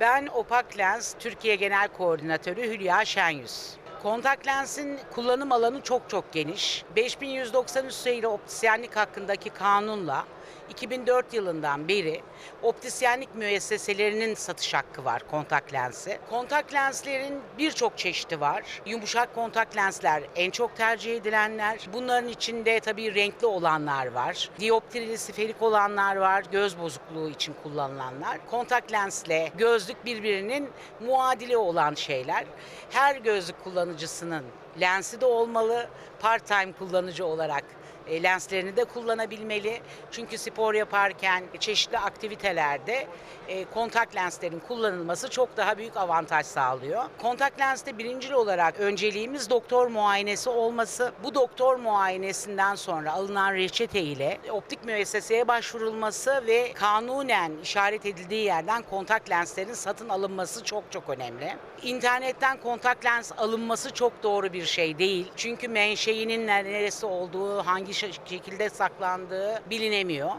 Ben Opak Lens Türkiye Genel Koordinatörü Hülya Şenyüz. Kontak lensin kullanım alanı çok çok geniş. 5193 sayılı optisyenlik hakkındaki kanunla 2004 yılından beri optisyenlik müesseselerinin satış hakkı var kontak lensi. Kontak lenslerin birçok çeşidi var. Yumuşak kontak lensler en çok tercih edilenler. Bunların içinde tabii renkli olanlar var. Dioptrili siferik olanlar var. Göz bozukluğu için kullanılanlar. Kontak lensle gözlük birbirinin muadili olan şeyler. Her gözlük kullanıcısının lensi de olmalı. Part-time kullanıcı olarak e, lenslerini de kullanabilmeli. Çünkü spor yaparken çeşitli aktivitelerde e, kontak lenslerin kullanılması çok daha büyük avantaj sağlıyor. Kontak lenste birincil olarak önceliğimiz doktor muayenesi olması. Bu doktor muayenesinden sonra alınan reçete ile optik müesseseye başvurulması ve kanunen işaret edildiği yerden kontak lenslerin satın alınması çok çok önemli. İnternetten kontak lens alınması çok doğru bir şey değil. Çünkü menşeinin neresi olduğu, hangi şekilde saklandığı bilinemiyor.